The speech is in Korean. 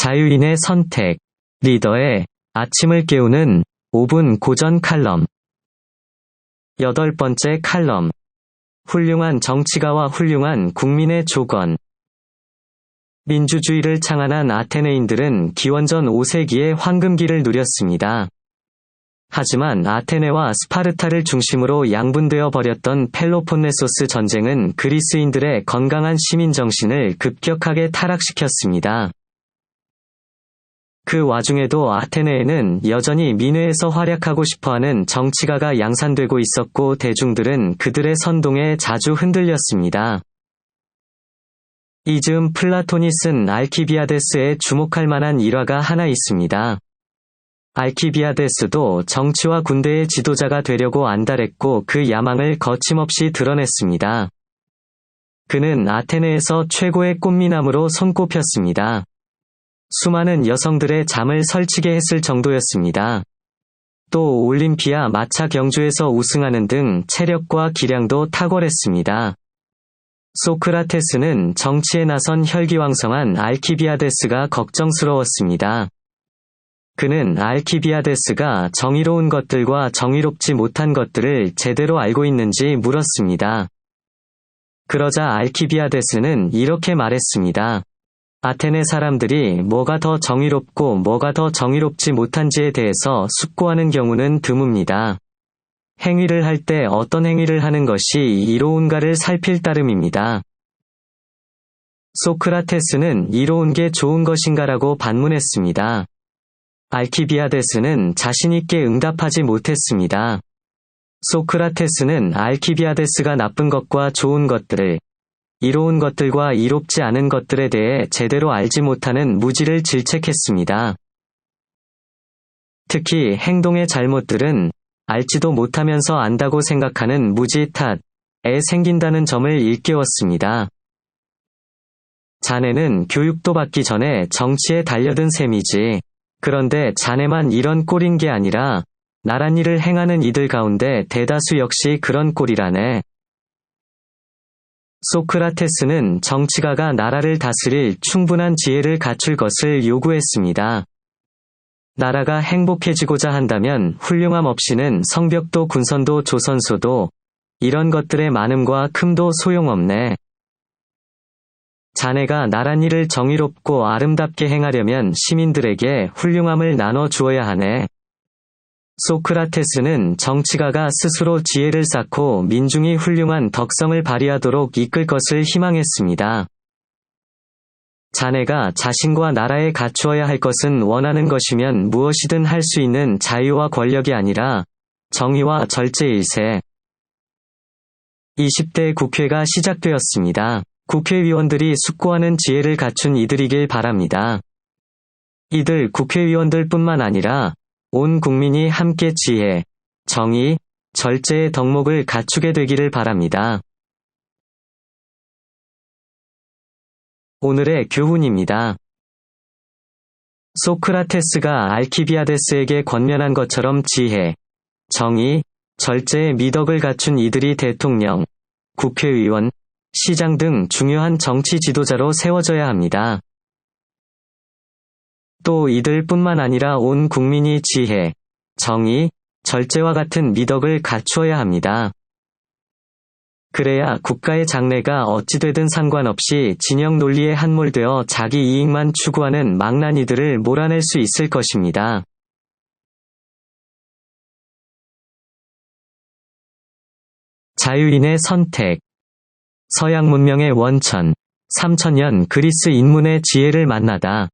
자유인의 선택, 리더의 아침을 깨우는 5분 고전 칼럼. 여덟 번째 칼럼. 훌륭한 정치가와 훌륭한 국민의 조건. 민주주의를 창안한 아테네인들은 기원전 5세기의 황금기를 누렸습니다. 하지만 아테네와 스파르타를 중심으로 양분되어 버렸던 펠로폰네소스 전쟁은 그리스인들의 건강한 시민 정신을 급격하게 타락시켰습니다. 그 와중에도 아테네에는 여전히 민회에서 활약하고 싶어하는 정치가가 양산되고 있었고 대중들은 그들의 선동에 자주 흔들렸습니다. 이 즈음 플라톤이 쓴 알키비아데스에 주목할 만한 일화가 하나 있습니다. 알키비아데스도 정치와 군대의 지도자가 되려고 안달했고 그 야망을 거침없이 드러냈습니다. 그는 아테네에서 최고의 꽃미남으로 손꼽혔습니다. 수많은 여성들의 잠을 설치게 했을 정도였습니다. 또 올림피아 마차 경주에서 우승하는 등 체력과 기량도 탁월했습니다. 소크라테스는 정치에 나선 혈기왕성한 알키비아데스가 걱정스러웠습니다. 그는 알키비아데스가 정의로운 것들과 정의롭지 못한 것들을 제대로 알고 있는지 물었습니다. 그러자 알키비아데스는 이렇게 말했습니다. 아테네 사람들이 뭐가 더 정의롭고 뭐가 더 정의롭지 못한지에 대해서 숙고하는 경우는 드뭅니다. 행위를 할 때 어떤 행위를 하는 것이 이로운가를 살필 따름입니다. 소크라테스는 이로운 게 좋은 것인가라고 반문했습니다. 알키비아데스는 자신있게 응답하지 못했습니다. 소크라테스는 알키비아데스가 나쁜 것과 좋은 것들을 이로운 것들과 이롭지 않은 것들에 대해 제대로 알지 못하는 무지를 질책했습니다. 특히 행동의 잘못들은 알지도 못하면서 안다고 생각하는 무지 탓에 생긴다는 점을 일깨웠습니다. 자네는 교육도 받기 전에 정치에 달려든 셈이지. 그런데 자네만 이런 꼴인 게 아니라 나란 일을 행하는 이들 가운데 대다수 역시 그런 꼴이라네. 소크라테스는 정치가가 나라를 다스릴 충분한 지혜를 갖출 것을 요구했습니다. 나라가 행복해지고자 한다면 훌륭함 없이는 성벽도 군선도 조선소도 이런 것들의 많음과 큼도 소용없네. 자네가 나란 일을 정의롭고 아름답게 행하려면 시민들에게 훌륭함을 나눠 주어야 하네. 소크라테스는 정치가가 스스로 지혜를 쌓고 민중이 훌륭한 덕성을 발휘하도록 이끌 것을 희망했습니다. 자네가 자신과 나라에 갖추어야 할 것은 원하는 것이면 무엇이든 할 수 있는 자유와 권력이 아니라 정의와 절제일세. 20대 국회가 시작되었습니다. 국회의원들이 숙고하는 지혜를 갖춘 이들이길 바랍니다. 이들 국회의원들 뿐만 아니라 온 국민이 함께 지혜, 정의, 절제의 덕목을 갖추게 되기를 바랍니다. 오늘의 교훈입니다. 소크라테스가 알키비아데스에게 권면한 것처럼 지혜, 정의, 절제의 미덕을 갖춘 이들이 대통령, 국회의원, 시장 등 중요한 정치 지도자로 세워져야 합니다. 또 이들뿐만 아니라 온 국민이 지혜, 정의, 절제와 같은 미덕을 갖추어야 합니다. 그래야 국가의 장래가 어찌되든 상관없이 진영 논리에 함몰되어 자기 이익만 추구하는 망나니들을 몰아낼 수 있을 것입니다. 자유인의 선택 서양 문명의 원천 3천년 그리스 인문의 지혜를 만나다